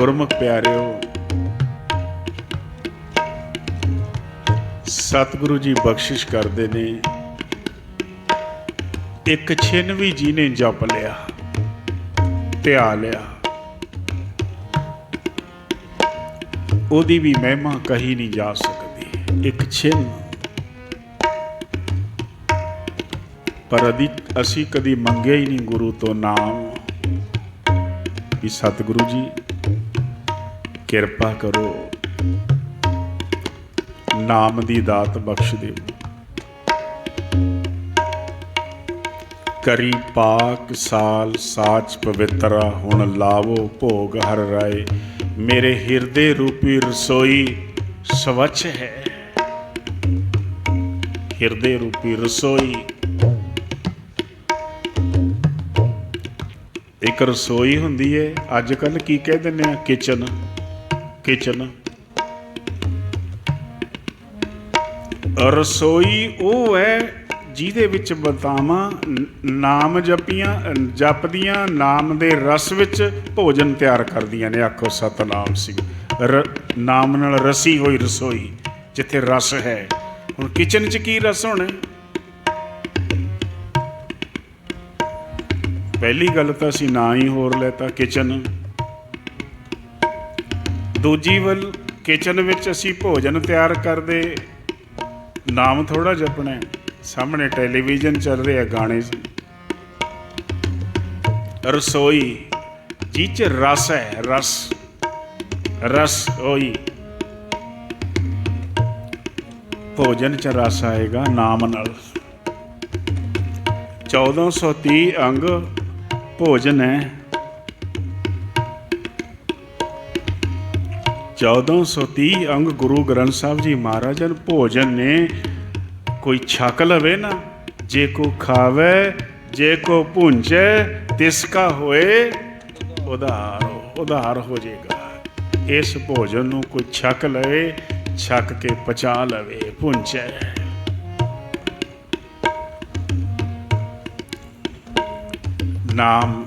ਗੁਰਮੁਖ ਪਿਆਰਿਓ, ਸਤਿਗੁਰੂ ਜੀ ਬਖਸ਼ਿਸ਼ ਕਰਦੇ ਨੇ। ਇੱਕ ਛਿਨ ਵੀ ਜੀ ਨੇ ਜਪ ਲਿਆ, ਧਿਆ ਲਿਆ। ਉਹਦੀ ਵੀ ਮਹਿਮਾ ਕਹੀ ਨਹੀਂ ਜਾ ਸਕਦੀ, ਇੱਕ ਛਿਨ ਪਰ ਅਦੀ, ਅਸੀਂ ਕਦੀ ਮੰਗਿਆ ਹੀ ਨਹੀਂ ਗੁਰੂ ਤੋਂ ਨਾਮ। ਵੀ ਸਤਿਗੁਰੂ ਜੀ ਕਿਰਪਾ ਕਰੋ। ਨਾਮ ਦੀ ਦਾਤ ਬਖਸ਼ ਦਿਓ। ਕਰੀ ਪਾਕ ਸਾਲ ਸਾਚ ਪਵਿੱਤਰਾ ਹੁਣ ਲਾਵੋ ਭੋਗ ਹਰ ਰਾਏ। ਮੇਰੇ ਹਿਰਦੇ ਰੂਪੀ ਰਸੋਈ ਸਵੱਛ ਹੈ। ਹਿਰਦੇ ਰੂਪੀ ਰਸੋਈ। ਇੱਕ ਰਸੋਈ ਹੁੰਦੀ ਹੈ ਅੱਜ ਕੱਲ ਕੀ ਕਹਿ ਦਿੰਦੇ ਆ? ਕਿਚਨ। ਕਿਚਨ ਰਸੋਈ ਉਹ ਹੈ ਜਿਹਦੇ ਵਿੱਚ ਬਤਾਵਾਂ ਨਾਮ ਜਪੀਆਂ, ਜਪਦੀਆਂ, ਨਾਮ ਦੇ ਰਸ ਵਿੱਚ ਭੋਜਨ ਤਿਆਰ ਕਰਦੀਆਂ ਨੇ। ਆਖੋ, ਸਤਨਾਮ ਸਿੰਘ। ਰ- ਨਾਮ ਨਾਲ ਰਸੀ ਹੋਈ ਰਸੋਈ, ਜਿੱਥੇ ਰਸ ਹੈ। ਹੁਣ ਕਿਚਨ 'ਚ ਕੀ ਰਸ ਹੋਣਾ? ਪਹਿਲੀ ਗੱਲ ਤਾਂ ਅਸੀਂ ਨਾ ਹੀ ਹੋਰ ਲੈਤਾ ਕਿਚਨ। ਦੂਜੀ ਵੱਲ ਕਿਚਨ ਵਿੱਚ ਅਸੀਂ ਭੋਜਨ ਤਿਆਰ ਕਰਦੇ। ਨਾਮ ਥੋੜਾ ਜਪਣਾ ਹੈ। ਸਾਹਮਣੇ ਟੈਲੀਵਿਜ਼ਨ ਚੱਲ ਰਿਹਾ ਗਾਣੇ। ਰਸੋਈ। ਜੀ ਚ ਰਸ ਹੈ, ਰਸ। ਰਸ ਹੋਈ ਭੋਜਨ ਚ ਰਸ ਆਏਗਾ ਨਾਮ ਨਾਲ। 1430 ਅੰਗ ਭੋਜਨ ਹੈ। 1430 ਅੰਗ ਗੁਰੂ ਗ੍ਰੰਥ ਸਾਹਿਬ ਜੀ ਮਹਾਰਾਜ ਭੋਜਨ ਨੇ ਕੋਈ ਛਕ ਲਵੇ ਨਾ ਜੇ ਕੋ ਖਾਵੇ ਜੇ ਕੋ ਪੁੰਜੇ ਤਿਸ ਕਾ ਹੋਏ ਉਧਾਰ ਉਧਾਰ ਹੋ ਜਾਏਗਾ ਇਸ ਭੋਜਨ ਨੂੰ ਕੋਈ ਛਕ ਲਵੇ ਛਕ ਕੇ ਪਚਾ ਲਵੇ ਪੁੰਜੇ ਨਾਮ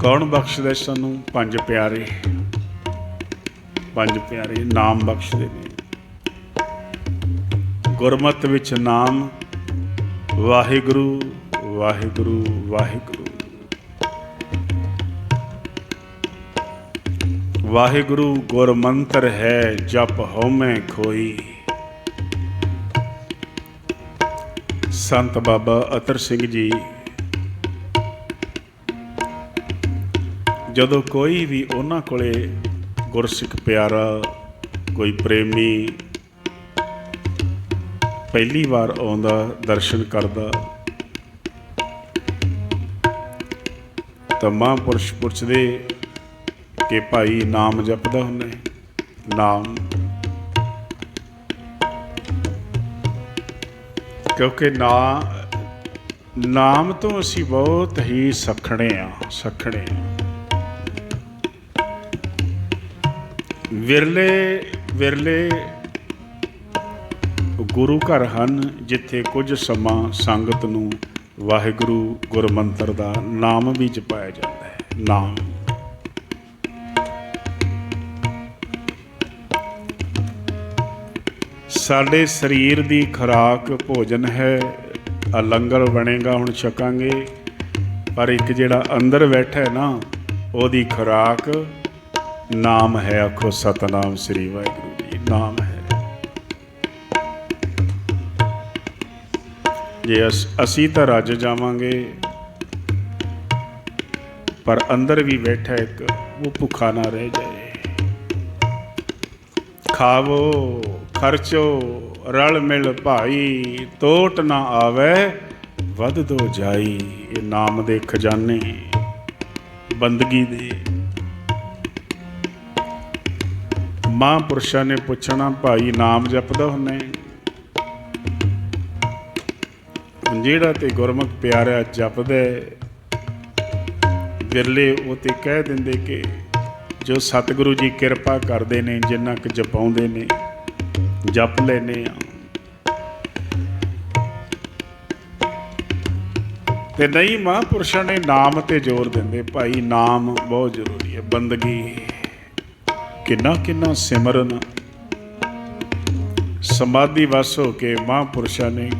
ਕੌਣ ਬਖਸ਼ਦਾ ਸਾਨੂੰ ਪੰਜ ਪਿਆਰੇ ਪੰਜ ਪਿਆਰੇ ਨਾਮ ਬਖਸ਼ਦੇ ਨੇ। ਗੁਰਮਤ ਵਿੱਚ ਨਾਮ, ਵਾਹਿਗੁਰੂ ਵਾਹਿਗੁਰੂ ਵਾਹਿਗੁਰੂ। ਵਾਹਿਗੁਰੂ ਗੁਰ ਮੰਤਰ ਹੈ, ਜਪ ਹਉਮੈ ਖੋਈ। ਸੰਤ ਬਾਬਾ ਅਤਰ ਸਿੰਘ ਜੀ, ਜਦੋਂ ਕੋਈ ਵੀ ਉਹਨਾਂ ਕੋਲੇ ਗੁਰਸਿੱਖ ਪਿਆਰਾ, ਕੋਈ ਪ੍ਰੇਮੀ ਪਹਿਲੀ ਵਾਰ ਆਉਂਦਾ, ਦਰਸ਼ਨ ਕਰਦਾ। ਤਾਂ ਮਹਾਂਪੁਰਸ਼ ਪੁੱਛਦੇ ਕਿ ਭਾਈ ਨਾਮ ਜਪਦਾ ਹੁੰਦਾ ਨਾਮ। ਕਿਉਂਕਿ ਨਾ, ਨਾਮ ਤੋਂ ਅਸੀਂ ਬਹੁਤ ਹੀ ਸਖਣੇ ਆ ਸਖਣੇ ਆ ਵਿਰਲੇ ਵਿਰਲੇ ਗੁਰੂ ਘਰ ਹਨ, ਜਿੱਥੇ ਕੁਝ ਸਮਾਂ ਸੰਗਤ ਨੂੰ ਵਾਹਿਗੁਰੂ ਗੁਰਮੰਤਰ ਦਾ ਨਾਮ ਵੀ ਜਪਾਇਆ ਜਾਂਦਾ ਹੈ। ਨਾਮ। ਸਾਡੇ ਸਰੀਰ ਦੀ ਖੁਰਾਕ ਭੋਜਨ ਹੈ, ਆ ਲੰਗਰ ਬਣੇਗਾ, ਹੁਣ ਛਕਾਂਗੇ, ਪਰ ਇੱਕ ਜਿਹੜਾ ਅੰਦਰ ਬੈਠਾ ਹੈ ਨਾ, ਉਹਦੀ ਖੁਰਾਕ ਨਾਮ ਹੈ ਆਖੋ ਸਤਨਾਮ ਸ੍ਰੀ ਵਾਹਿਗੁਰੂ ਜੀ, ਨਾਮ ਹੈ। ਜੇ ਅਸੀਂ ਤਾਂ ਰੱਜ ਜਾਵਾਂਗੇ, ਪਰ ਅੰਦਰ ਵੀ ਬੈਠਾ ਇੱਕ, ਉਹ ਭੁੱਖਾ ਨਾ ਰਹਿ ਜਾਏ। ਖਾਵੋ, ਖਰਚੋ ਰਲ ਮਿਲ ਭਾਈ, ਤੋਟ ਨਾ ਆਵੇ, ਵੱਧ ਦੋ ਜਾਈ, ਇਹ ਨਾਮ ਦੇ ਖਜ਼ਾਨੇ, ਬੰਦਗੀ ਦੇ। ਮਹਾਂਪੁਰਸ਼ਾਂ ਨੇ ਪੁੱਛਣਾ ਭਾਈ ਨਾਮ ਜਪਦਾ ਹੁੰਨੇ ਜਿਹੜਾ ਤੇ ਗੁਰਮੁਖ ਪਿਆਰਾ ਜਪਦਾ ਹੈ, ਵਿਰਲੇ ਉਹ ਤੇ ਕਹਿ ਦਿੰਦੇ ਕਿ ਜੋ ਸਤਿਗੁਰੂ ਜੀ ਕਿਰਪਾ ਕਰਦੇ ਨੇ ਜਿੰਨਾ ਕੁ ਜਪਾਉਂਦੇ ਨੇ ਜਪ ਲੈਨੇ ਆ। ਤੇ ਨਹੀਂ ਮਹਾਂਪੁਰਸ਼ਾਂ ਨੇ ਨਾਮ ਤੇ ਜ਼ੋਰ ਦਿੰਦੇ ਭਾਈ ਨਾਮ ਬਹੁਤ ਜ਼ਰੂਰੀ ਹੈ ਬੰਦਗੀ ਕਿੰਨਾ ਕਿੰਨਾ ਸਿਮਰਨ। ਸਮਾਧੀ ਵਸ ਹੋ ਕੇ ਮਹਾਂਪੁਰਸ਼ਾਂ ਨੇ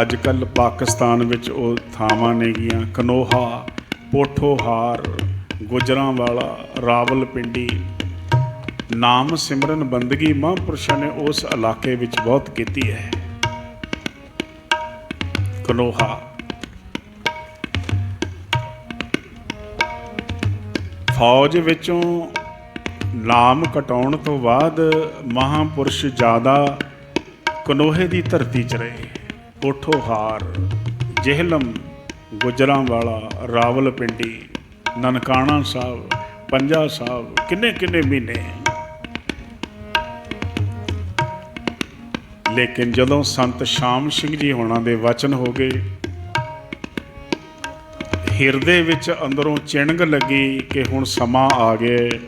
ਅੱਜ ਕੱਲ ਪਾਕਿਸਤਾਨ ਵਿੱਚ ਉਹ ਥਾਵਾਂ ਨੇਗੀਆਂ ਕਨੋਹਾ, ਪੋਠੋਹਾਰ, ਗੁਜਰਾਂਵਾਲਾ, ਰਾਵਲਪਿੰਡੀ। ਨਾਮ ਸਿਮਰਨ ਬੰਦਗੀ ਮਹਾਂਪੁਰਸ਼ਾਂ ਨੇ ਉਸ ਇਲਾਕੇ ਵਿੱਚ ਬਹੁਤ ਕੀਤੀ ਹੈ। ਕਨੋਹਾ ਫੌਜ ਵਿੱਚੋਂ ਨਾਮ ਕਟਾਉਣ ਤੋਂ ਬਾਅਦ ਮਹਾਪੁਰਸ਼ ਜ਼ਿਆਦਾ ਕਨੋਹੇ ਦੀ ਧਰਤੀ 'ਚ ਰਹੇ। ਕੋਠੋਹਾਰ, ਜਿਹਲਮ, ਗੁਜਰਾਂਵਾਲਾ, ਰਾਵਲਪਿੰਡੀ, ਨਨਕਾਣਾ ਸਾਹਿਬ, ਪੰਜਾ ਸਾਹਿਬ ਕਿੰਨੇ ਕਿੰਨੇ ਮਹੀਨੇ। ਲੇਕਿਨ ਜਦੋਂ ਸੰਤ ਸ਼ਾਮ ਸਿੰਘ ਜੀ ਹੋਣਾ ਦੇ ਵਚਨ ਹੋ ਗਏ ਹਿਰਦੇ ਵਿੱਚ ਅੰਦਰੋਂ ਚਿਣਗ ਲੱਗੀ ਕਿ ਹੁਣ ਸਮਾਂ ਆ ਗਿਆ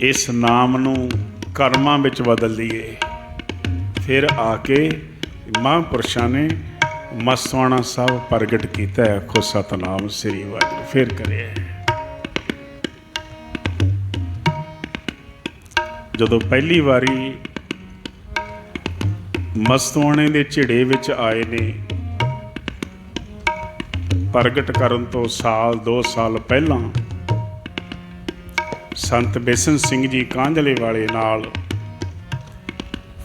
ਇਸ ਨਾਮ ਨੂੰ ਕਰਮਾਂ ਵਿੱਚ ਬਦਲ ਲਈਏ। ਫਿਰ ਆ ਕੇ ਮਹਾਂਪੁਰਸ਼ਾਂ ਨੇ ਮਸਵਾਣਾ ਸਾਹਿਬ ਪ੍ਰਗਟ ਕੀਤਾ ਹੈ। ਆਖੋ, ਸਤਨਾਮ ਸ੍ਰੀ ਵਾਹਿਗੁਰੂ। ਫਿਰ ਕਰਿਆ। ਜਦੋਂ ਪਹਿਲੀ ਵਾਰੀ ਮਸਤਵਾਣੇ ਦੇ ਝਿੜੇ ਵਿੱਚ ਆਏ ਨੇ ਪ੍ਰਗਟ ਕਰਨ ਤੋਂ ਸਾਲ 2 ਸਾਲ ਪਹਿਲਾਂ ਸੰਤ ਬੇਸਨ ਸਿੰਘ ਜੀ ਕਾਂਝਲੇ ਵਾਲੇ ਨਾਲ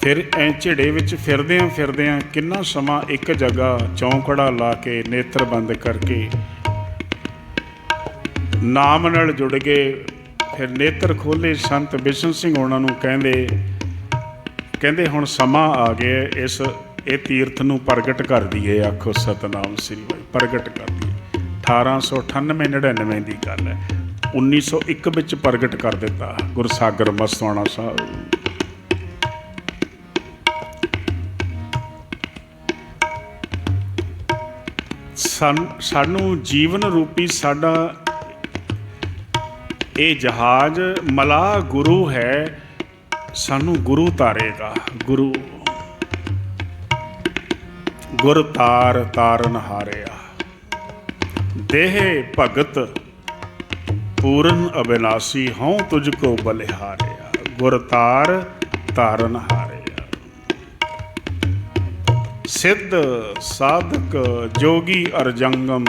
ਫਿਰ ਐ ਝਿੜੇ ਵਿੱਚ ਫਿਰਦਿਆਂ ਫਿਰਦਿਆਂ ਕਿੰਨਾ ਸਮਾਂ ਇੱਕ ਜਗ੍ਹਾ ਚੌਂਕੜਾ ਲਾ ਕੇ ਨੇਤਰ ਬੰਦ ਕਰਕੇ ਨਾਮ ਨਾਲ ਜੁੜ ਗਏ। ਫਿਰ ਨੇਤਰ ਖੋਲੇ ਸੰਤ ਬਿਸ਼ਨ ਸਿੰਘ ਉਹਨਾਂ ਨੂੰ ਕਹਿੰਦੇ ਕਹਿੰਦੇ ਹੁਣ ਸਮਾਂ ਆ ਗਿਆ, ਇਸ ਇਹ ਤੀਰਥ ਨੂੰ ਪ੍ਰਗਟ ਕਰ ਦਈਏ, ਆਖੋ ਸਤਨਾਮ ਸ੍ਰੀ ਵਾਹਿ ਪ੍ਰਗਟ ਕਰ ਦਈਏ 1898 99 ਦੀ ਗੱਲ ਹੈ। 1901 ਵਿੱਚ ਪ੍ਰਗਟ ਕਰ ਦਿੱਤਾ ਗੁਰਸਾਗਰ ਮਸਤਵਾਣਾ ਸਾਹਿਬ। ਸਾਨੂੰ ਜੀਵਨ ਰੂਪੀ ਸਾਡਾ ਇਹ ਜਹਾਜ਼ ਮਲਾ ਗੁਰੂ ਹੈ, ਸਾਨੂੰ ਗੁਰੂ ਤਾਰੇਗਾ, ਗੁਰੂ। ਗੁਰ ਤਾਰ ਤਾਰਨ ਹਾਰਿਆ। ਦੇਹ ਭਗਤ, ਪੂਰਨ ਅਬਿਨਾਸੀ ਹਉ ਤੁਝ ਕੋ ਬਲਿਹਾਰਿਆ, ਗੁਰ ਤਾਰਨ ਹਾਰਿਆ। ਸਿੱਧ ਸਾਧਕ ਜੋਗੀ ਅਰਜੰਗਮ,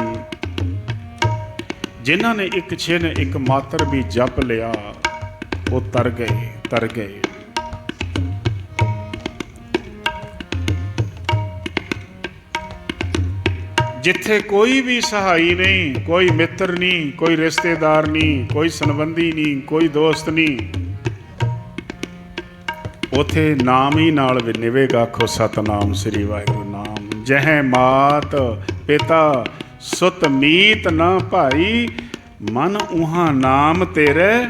ਜਿਨ੍ਹਾਂ ਨੇ ਇੱਕ ਛਿਨ ਇੱਕ ਮਾਤਰ ਵੀ ਜਪ ਲਿਆ, ਉਹ ਤਰ ਗਏ ਤਰ ਗਏ। ਜਿੱਥੇ ਕੋਈ ਵੀ ਸਹਾਈ ਨਹੀਂ, ਕੋਈ ਮਿੱਤਰ ਨਹੀਂ, ਕੋਈ ਰਿਸ਼ਤੇਦਾਰ ਨਹੀਂ, ਕੋਈ ਸੰਬੰਧੀ ਨਹੀਂ, ਕੋਈ ਦੋਸਤ ਨਹੀਂ। ਉਥੇ ਨਾਮ ਹੀ ਨਾਲ ਵੀ ਨਿਵੇਗਾ ਆਖੋ ਸਤਨਾਮ ਸ੍ਰੀ ਵਾਹਿਗੁਰੂ ਨਾਮ। ਜਹ ਮਾਤ ਪਿਤਾ, ਸੁਤ ਮੀਤ ਨਾ ਭਾਈ, ਮਨ ਉਹਾਂ ਨਾਮ ਤੇਰੇ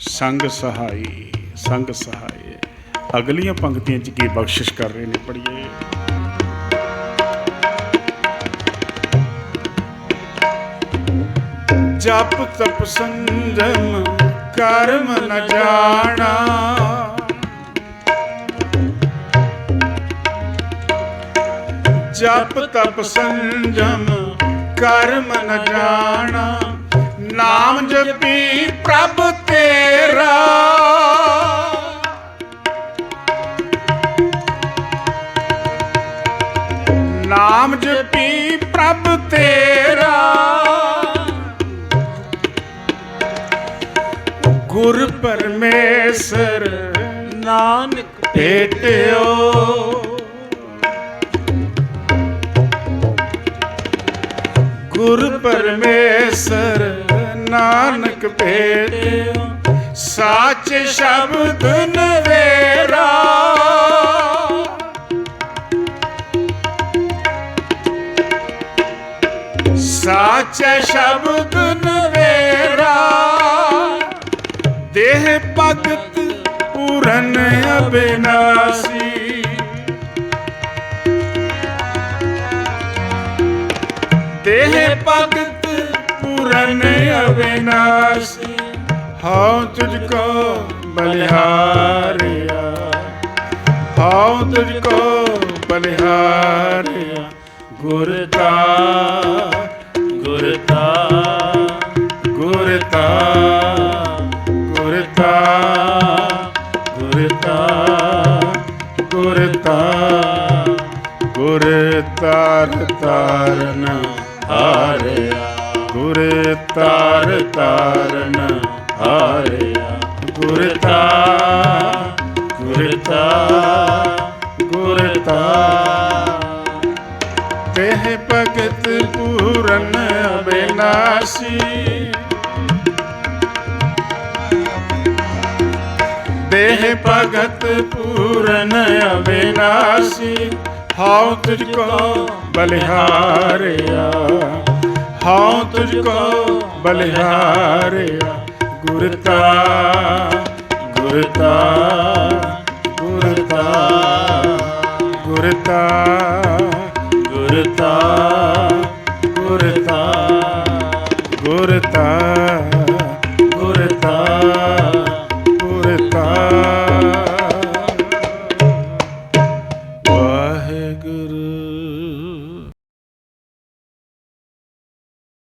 ਸੰਗ ਸਹਾਈ ਸੰਗ ਸਹਾਈ। ਅਗਲੀਆਂ ਪੰਕਤੀਆਂ ਚ ਕੀ ਬਖਸ਼ਿਸ਼ ਕਰ ਰਹੇ ਨੇ ਪੜ੍ਹੀਏ। ਜਪ ਤਪ ਸੰਜਮ, ਕਰਮ ਨ ਜਾਣਾ। ਜਪ ਤਪ ਸੰਜਮ, ਕਰਮ ਨ ਜਾਣਾ। ਨਾਮ ਜਪੀ ਪ੍ਰਭ ਤੇ ਗੁਰ ਪਰਮੇਸ਼ਰ ਨਾਨਕ ਭੇਟਿਓ। ਗੁਰ ਪਰਮੇਸ਼ਰ ਨਾਨਕ ਭੇਟਿਓ ਸਾਚ ਸ਼ਬਦ ਨਵੇਰਾ ਸਾਚ ਸ਼ਬਦ ਨਵੇਰਾ ਦੇਹ ਭਗਤ ਪੂਰਨ ਅਬਿਨਾਸੀ। ਦੇਹ ਭਗਤ ਪੂਰਨ ਅਬਿਨਾਸੀ। ਹਉ ਤੁਝ ਕੋ ਬਲਿਹਾਰਿਆ। ਹਉ ਤੁਝ ਕੋ ਬਲਿਹਾਰਿਆ। ਗੁਰਤਾ ਗੁਰਤਾ ਗੁਰਤਾ ਗੁਰ ਤਾਰ ਤਾਰਨ ਹਾਰਿਆ। ਗੁਰ ਤਾਰ ਤਾਰਨ ਹਾਰਿਆ। ਗੁਰਤਾ ਗੁਰਤਾ ਗੁਰਤਾ। ਤੇਹ ਭਗਤ ਪੂਰਨ ਅਬਿਨਾਸੀ। ਦੇਹ ਭਗਤ ਪੂਰਨ ਅਬਿਨਾਸੀ, ਹਾਉ ਤੁਝ ਕੋ ਬਲਿਹਾਰਿਆ, ਹਾਉ ਤੁਝ ਕੋ ਬਲਿਹਾਰਿਆ, ਗੁਰਤਾ ਗੁਰਤਾ ਗੁਰਤਾ ਗੁਰਤਾ ਗੁਰਤਾ।